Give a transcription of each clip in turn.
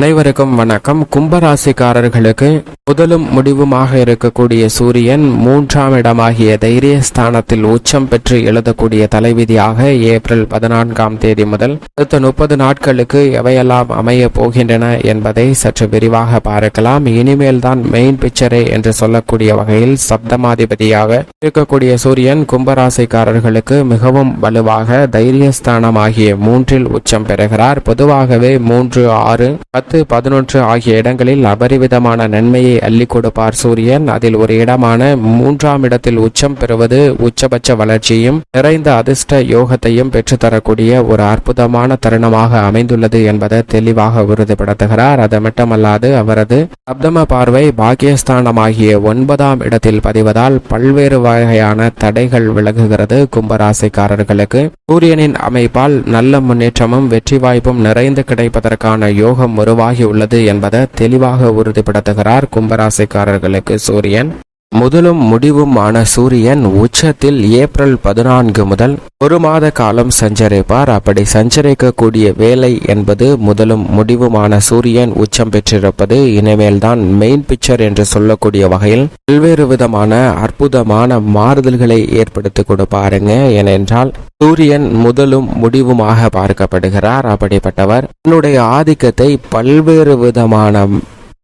அனைவருக்கும் வணக்கம். கும்பராசிக்காரர்களுக்கு முதலும் முடிவுமாக இருக்கக்கூடிய சூரியன் மூன்றாம் இடமாகிய தைரிய ஸ்தானத்தில் உச்சம் பெற்று எழுதக்கூடிய தலைவிதியாக ஏப்ரல் பதினான்காம் தேதி முதல் அடுத்த முப்பது நாட்களுக்கு எவையெல்லாம் அமைய போகின்றன என்பதை சற்று விரிவாக பார்க்கலாம். இனிமேல் தான் மெயின் பிக்சரே என்று சொல்லக்கூடிய வகையில் சப்தமாதிபதியாக இருக்கக்கூடிய சூரியன் கும்பராசிக்காரர்களுக்கு மிகவும் வலுவாக தைரியஸ்தானம் ஆகிய மூன்றில் உச்சம் பெறுகிறார். பொதுவாகவே மூன்று ஆறு பத்து பத்து பதினொன்று ஆகிய இடங்களில் அபரிவிதமான நன்மையை அள்ளி கொடுப்பார் சூரியன். அதில் ஒரு இடமான மூன்றாம் இடத்தில் உச்சம் பெறுவது உச்சபட்ச வளர்ச்சியும் நிறைந்த அதிர்ஷ்ட யோகத்தையும் பெற்றுத்தரக்கூடிய ஒரு அற்புதமான தருணமாக அமைந்துள்ளது என்பதை தெளிவாக உறுதிப்படுத்துகிறார். அது மட்டுமல்லாது அவரது சப்தம பார்வை பாக்கியஸ்தானமாகிய ஒன்பதாம் இடத்தில் பதிவதால் பல்வேறு வகையான தடைகள் விலகுகிறது கும்பராசிக்காரர்களுக்கு. சூரியனின் அமைப்பால் நல்ல முன்னேற்றமும் வெற்றி வாய்ப்பும் நிறைந்து கிடைப்பதற்கான யோகம் உருவாகியுள்ளது என்பதை தெளிவாக உறுதிப்படுத்துகிறார் கும்பராசிக்காரர்களுக்கு சூரியன். முதலும் முடிவுமான சூரியன் உச்சத்தில் ஏப்ரல் பதினான்கு முதல் ஒரு மாத காலம் சஞ்சரிப்பார். அப்படி சஞ்சரிக்கக்கூடிய வேலை என்பது முதலும் முடிவுமான சூரியன் உச்சம் பெற்றிருப்பது. இனிமேல்தான் மெயின் பிக்சர் என்று சொல்லக்கூடிய வகையில் பல்வேறு விதமான அற்புதமான மாறுதல்களை ஏற்படுத்தி கொடுப்பாருங்க. ஏனென்றால் சூரியன் முதலும் முடிவுமாக பார்க்கப்படுகிறார். அப்படிப்பட்டவர் தன்னுடைய ஆதிக்கத்தை பல்வேறு விதமான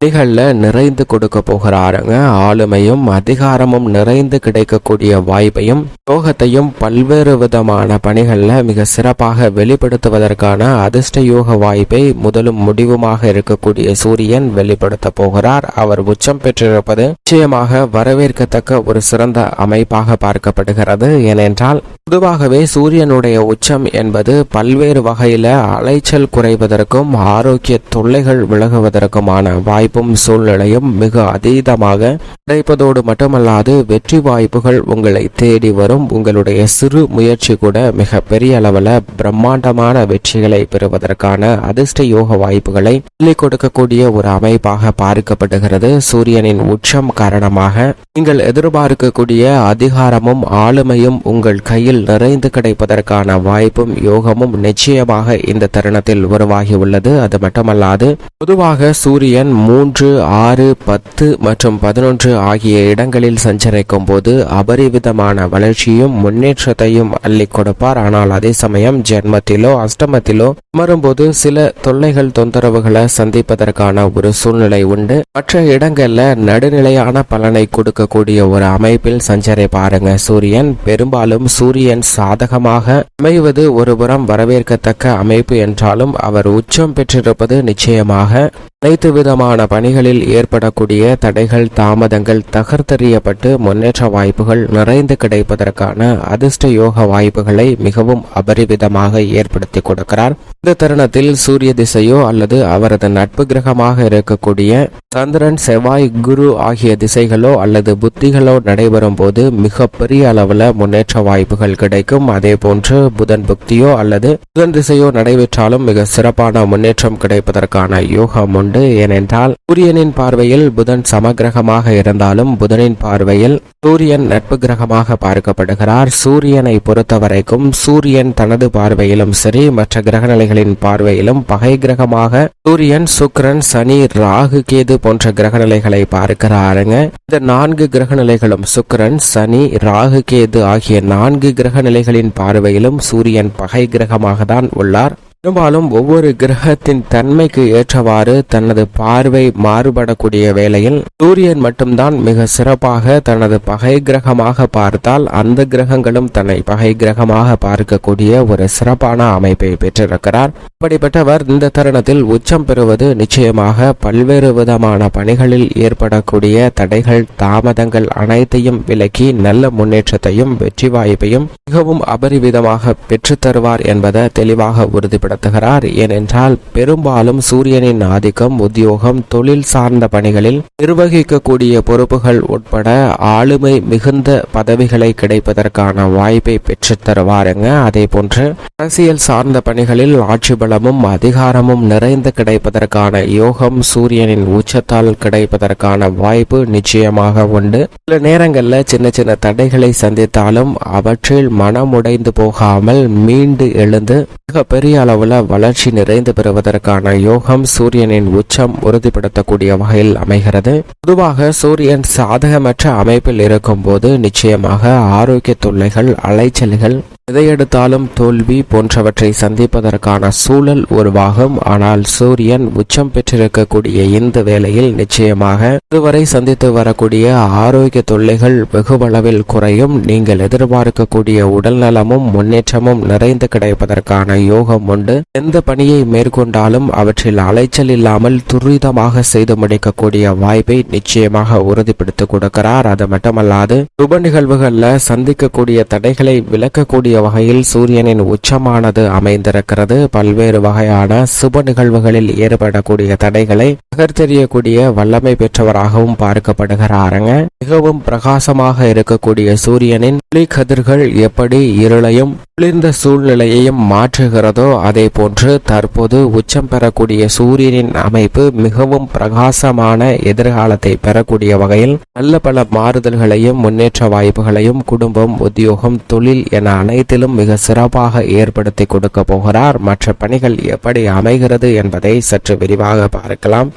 பணிகளில் நிறைந்து கொடுக்க போகிறாருங்க. ஆளுமையும் அதிகாரமும் நிறைந்து கிடைக்கக்கூடிய வாய்ப்பையும் யோகத்தையும் பல்வேறு விதமான பணிகளில் மிக சிறப்பாக வெளிப்படுத்துவதற்கான அதிர்ஷ்ட யோக வாய்ப்பை முதலும் முடிவுமாக இருக்கக்கூடிய சூரியன் வெளிப்படுத்த போகிறார். அவர் உச்சம் பெற்றிருப்பது நிச்சயமாக வரவேற்கத்தக்க ஒரு சிறந்த அமைப்பாக பார்க்கப்படுகிறது. ஏனென்றால் பொதுவாகவே சூரியனுடைய உச்சம் என்பது பல்வேறு வகையில் அலைச்சல் குறைவதற்கும் ஆரோக்கிய தொல்லைகள் விலகுவதற்குமான வாய்ப்பும் சூழ்நிலையும் மிக அதீதமாக கிடைப்பதோடு மட்டுமல்லாது வெற்றி வாய்ப்புகள் உங்களை தேடி வரும். உங்களுடைய சிறு முயற்சி கூட மிக பெரிய அளவில் பிரம்மாண்டமான வெற்றிகளை பெறுவதற்கான அதிர்ஷ்ட யோக வாய்ப்புகளை சொல்லிக் கொடுக்கக்கூடிய ஒரு அமைப்பாக பார்க்கப்படுகிறது. சூரியனின் உச்சம் காரணமாக நீங்கள் எதிர்பார்க்கக்கூடிய அதிகாரமும் ஆளுமையும் உங்கள் கையில் நிறைந்து கிடைப்பதற்கான வாய்ப்பும் யோகமும் நிச்சயமாக இந்த தருணத்தில் உருவாகி உள்ளது அது மட்டுமல்லாது பொதுவாக சூரியன் மூன்று ஆறு பத்து மற்றும் பதினொன்று ஆகிய இடங்களில் சஞ்சரிக்கும் போது அபரிவிதமான வளர்ச்சியும் முன்னேற்றத்தையும் அள்ளி கொடுப்பார். ஆனால் அதே சமயம் ஜென்மத்திலோ அஷ்டமத்திலோ அமரும்போது சில தொல்லைகள் தொந்தரவுகளை சந்திப்பதற்கான ஒரு சூழ்நிலை உண்டு. மற்ற இடங்கள்ல நடுநிலையான பலனை கொடுக்கக்கூடிய ஒரு அமைப்பில் சஞ்சரி பாருங்க சூரியன். பெரும்பாலும் சூரிய சூரியன் சாதகமாக அமைவது ஒருபுறம் வரவேற்கத்தக்க அமைப்பு என்றாலும் அவர் உச்சம் பெற்றிருப்பது நிச்சயமாக அனைத்து விதமான பணிகளில் ஏற்படக்கூடிய தடைகள் தாமதங்கள் தகர்த்தெறியப்பட்டு முன்னேற்ற வாய்ப்புகள் நிறைந்து கிடைப்பதற்கான அதிர்ஷ்ட யோக வாய்ப்புகளை மிகவும் அபரிவிதமாக ஏற்படுத்தி கொடுக்கிறார். இந்த தருணத்தில் சூரிய திசையோ அல்லது அவரது நட்பு கிரகமாக இருக்கக்கூடிய சந்திரன் செவ்வாய் குரு ஆகிய திசைகளோ அல்லது புத்திகளோ நடைபெறும் போது மிக பெரிய அளவில் முன்னேற்ற வாய்ப்புகள் கிடைக்கும். அதே போன்று புதன் புக்தியோ அல்லது புதன் திசையோ நடைபெற்றாலும் மிக சிறப்பான முன்னேற்றம் கிடைப்பதற்கான யோகம் உண்டு. ஏனென்றால் சூரியனின் பார்வையில் புதன் சமகிரகமாக இருந்தாலும் புதனின் பார்வையில் சூரியன் நட்பு கிரகமாக பார்க்கப்படுகிறார். சூரியனை பொறுத்தவரைக்கும் சூரியன் தனது பார்வையிலும் சரி மற்ற கிரகநிலைகளின் பார்வையிலும் பகை கிரகமாக சூரியன் சுக்கிரன் சனி ராகு கேது போன்ற கிரகநிலைகளை பார்க்கிறாருங்க. இந்த நான்கு கிரகநிலைகளும் சுக்கிரன் சனி ராகு கேது ஆகிய நான்கு கிரகநிலைகளின் பார்வையிலும் சூரியன் பகை கிரகமாக தான் உள்ளார். பெரும்பாலும் ஒவ்வொரு கிரகத்தின் தன்மைக்கு ஏற்றவாறு தனது பார்வை மாறுபடக்கூடிய வேளையில் சூரியன் மட்டும்தான் மிக சிறப்பாக தனது பகை கிரகமாக பார்த்தால் அந்த கிரகங்களும் தன்னை பகை கிரகமாக பார்க்கக்கூடிய ஒரு சிறப்பான அமைப்பை பெற்றிருக்கிறார். அப்படிப்பட்டவர் இந்த தருணத்தில் உச்சம் பெறுவது நிச்சயமாக பல்வேறு விதமான பணிகளில் ஏற்படக்கூடிய தடைகள் தாமதங்கள் அனைத்தையும் விலக்கி நல்ல முன்னேற்றத்தையும் வெற்றி வாய்ப்பையும் மிகவும் அபரிவிதமாக பெற்றுத்தருவார் என்பதை தெளிவாக உறுதிப்பட நடத்துகிறார் ஏனென்றால் பெரும்பாலும் சூரியனின் ஆதிக்கம் உத்தியோகம் தொழில் சார்ந்த பணிகளில் நிர்வகிக்கக்கூடிய பொறுப்புகள் உட்பட ஆளுமை மிகுந்த பதவிகளை கிடைப்பதற்கான வாய்ப்பை பெற்றுத் தருவாருங்க. அதே போன்று அரசியல் சார்ந்த பணிகளில் ஆட்சி பலமும் அதிகாரமும் நிறைந்து கிடைப்பதற்கான யோகம் சூரியனின் உச்சத்தால் கிடைப்பதற்கான வாய்ப்பு நிச்சயமாக உண்டு. சில நேரங்களில் சின்ன சின்ன தடைகளை சந்தித்தாலும் அவற்றில் மனமுடைந்து போகாமல் மீண்டு எழுந்து மிக பெரிய அளவு அளவுல வளர்ச்சி நிறைந்து பெறுவதற்கான யோகம் சூரியனின் உச்சம் உறுதிப்படுத்தக்கூடிய வகையில் அமைகிறது. பொதுவாக சூரியன் சாதகமற்ற அமைப்பில் இருக்கும் போது நிச்சயமாக ஆரோக்கிய தொல்லைகள் அலைச்சல்கள் எதையெடுத்தாலும் தோல்வி போன்றவற்றை சந்திப்பதற்கான சூழல் உருவாகும். ஆனால் சூரியன் உச்சம் பெற்றிருக்கக்கூடிய இந்த வேளையில் நிச்சயமாக இதுவரை சந்தித்து வரக்கூடிய ஆரோக்கிய தொல்லைகள் வெகுவளவில் குறையும். நீங்கள் எதிர்பார்க்கக்கூடிய உடல் நலமும் முன்னேற்றமும் நிறைந்து கிடைப்பதற்கான யோகம் உண்டு. எந்த பணியை மேற்கொண்டாலும் அவற்றில் அலைச்சல் இல்லாமல் துரிதமாக செய்து முடிக்கக்கூடிய வாய்ப்பை நிச்சயமாக உறுதிப்படுத்தி கொடுக்கிறார். அது மட்டுமல்லாது சுப நிகழ்வுகளில் சந்திக்கக்கூடிய தடைகளை விளக்கக்கூடிய வகையில் சூரியனின் உச்சமானது அமைந்திருக்கிறது. பல்வேறு வகையான சுப நிகழ்வுகளில் ஏற்படக்கூடிய தடைகளை நகர்த்தெறியக்கூடிய வல்லமை பெற்றவராகவும் பார்க்கப்படுகிறாருங்க. மிகவும் பிரகாசமாக இருக்கக்கூடிய சூரியனின் ஒளி கதிர்கள் எப்படி இருளையும் குளிர்ந்த சூழ்நிலையையும் மாற்றுகிறதோ அதே போன்று தற்போது உச்சம் பெறக்கூடிய சூரியனின் அமைப்பு மிகவும் பிரகாசமான எதிர்காலத்தை பெறக்கூடிய வகையில் நல்ல பல மாறுதல்களையும் முன்னேற்ற வாய்ப்புகளையும் குடும்பம் உத்தியோகம் தொழில் என அனைத்திலும் மிக சிறப்பாக ஏற்படுத்தி கொடுக்க போகிறார். மற்ற பணிகள் எப்படி அமைகிறது என்பதை சற்று விரிவாக பார்க்கலாம்.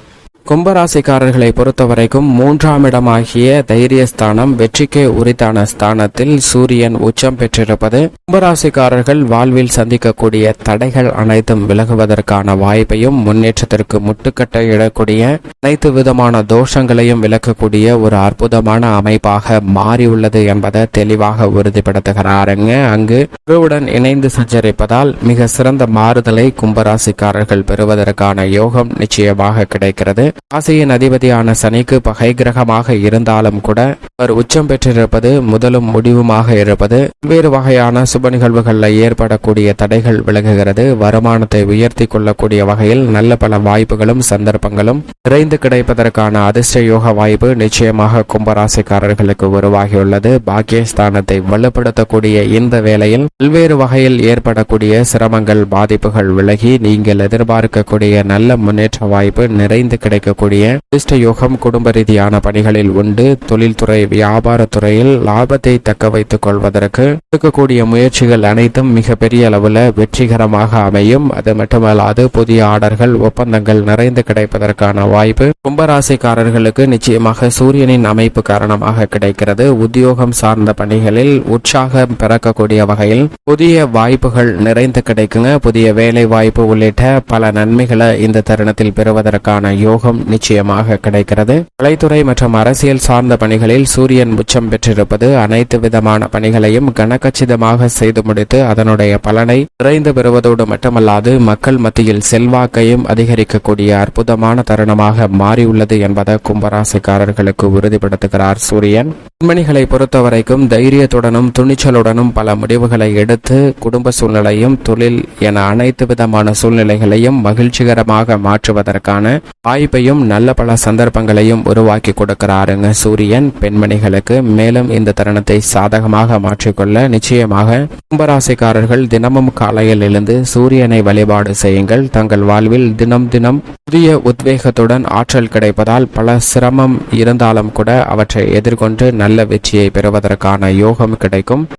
கும்பராசிக்காரர்களை பொறுத்தவரைக்கும் மூன்றாம் இடமாகிய தைரியஸ்தானம் வெற்றிக்கு உரித்தான ஸ்தானத்தில் சூரியன் உச்சம் பெற்றிருப்பது. கும்பராசிக்காரர்கள் வாழ்வில் சந்திக்கக்கூடிய தடைகள் அனைத்தும் விலகுவதற்கான வாய்ப்பையும் முன்னேற்றத்திற்கு முட்டுக்கட்டை இடக்கூடிய அனைத்து விதமான தோஷங்களையும் விளக்கக்கூடிய ஒரு அற்புதமான அமைப்பாக மாறியுள்ளது என்பதை தெளிவாக உறுதிப்படுத்துகிறாருங்க. அங்கு குருவுடன் இணைந்து சஞ்சரிப்பதால் மிக சிறந்த மாறுதலை கும்பராசிக்காரர்கள் பெறுவதற்கான யோகம் நிச்சயமாக கிடைக்கிறது. ராசியின் அதிபதியான சனிக்கு பகை கிரகமாக இருந்தாலும் கூட அவர் உச்சம் பெற்றிருப்பது முதலும் முடிவுமாக இருப்பது பல்வேறு வகையான சுப நிகழ்வுகளில் ஏற்படக்கூடிய தடைகள் விலகுகிறது. வருமானத்தை உயர்த்தி கொள்ளக்கூடிய வகையில் நல்ல பல வாய்ப்புகளும் சந்தர்ப்பங்களும் நிறைந்து கிடைப்பதற்கான அதிர்ஷ்ட யோக வாய்ப்பு நிச்சயமாக கும்பராசிக்காரர்களுக்கு உருவாகியுள்ளது. பாக்கியஸ்தானத்தை வலுப்படுத்தக்கூடிய இந்த வேளையில் பல்வேறு வகையில் ஏற்படக்கூடிய சிரமங்கள் பாதிப்புகள் விலகி நீங்கள் எதிர்பார்க்கக்கூடிய நல்ல முன்னேற்ற வாய்ப்பு நிறைந்து கிடைக்கும் கிடைக்கக்கூடிய அதிர்ஷ்ட யோகம் குடும்ப ரீதியான பணிகளில் உண்டு. தொழில்துறை வியாபாரத்துறையில் லாபத்தை தக்க வைத்துக் கொள்வதற்கு எடுக்கக்கூடிய முயற்சிகள் அனைத்தும் மிக பெரிய அளவில் வெற்றிகரமாக அமையும். அது மட்டுமல்லாது புதிய ஆர்டர்கள் ஒப்பந்தங்கள் நிறைந்து கிடைப்பதற்கான வாய்ப்பு கும்பராசிக்காரர்களுக்கு நிச்சயமாக சூரியனின் அமைப்பு காரணமாக கிடைக்கிறது. உத்தியோகம் சார்ந்த பணிகளில் உற்சாகம் பிறக்கக்கூடிய வகையில் புதிய வாய்ப்புகள் நிறைந்து கிடைக்குங்க. புதிய வேலை வாய்ப்பு உள்ளிட்ட பல நன்மைகளை இந்த தருணத்தில் பெறுவதற்கான யோகம் நிச்சயமாக கிடைக்கிறது. கலைத்துறை மற்றும் அரசியல் சார்ந்த பணிகளில் சூரியன் உச்சம் பெற்றிருப்பது அனைத்து விதமான பணிகளையும் கனக்கச்சிதமாக செய்து முடித்து அதனுடைய பலனை நிறைந்து பெறுவதோடு மட்டுமல்லாது மக்கள் மத்தியில் செல்வாக்கையும் அதிகரிக்கக்கூடிய அற்புதமான தருணமாக மாறியுள்ளது என்பதை கும்பராசிக்காரர்களுக்கு உறுதிப்படுத்துகிறார் சூரியன். பெண்மணிகளை பொறுத்தவரைக்கும் தைரியத்துடனும் துணிச்சலுடனும் பல முடிவுகளை எடுத்து குடும்ப சூழ்நிலையும் தொழில் என அனைத்து விதமான சூழ்நிலைகளையும் மகிழ்ச்சிகரமாக மாற்றுவதற்கான வாய்ப்பையும் நல்ல பல சந்தர்ப்பங்களையும் உருவாக்கி கொடுக்கிறாருங்க சூரியன் பெண்மணிகளுக்கு. மேலும் இந்த தருணத்தை சாதகமாக மாற்றிக்கொள்ள நிச்சயமாக கும்பராசிக்காரர்கள் தினமும் காலையில் எழுந்து சூரியனை வழிபாடு செய்யுங்கள். தங்கள் வாழ்வில் தினம் தினம் புதிய உத்வேகத்துடன் ஆற்றல் கிடைப்பதால் பல சிரமம் இருந்தாலும் கூட அவற்றை எதிர்கொண்டு நல்ல வெற்றியை பெறுவதற்கான யோகம் கிடைக்கும்.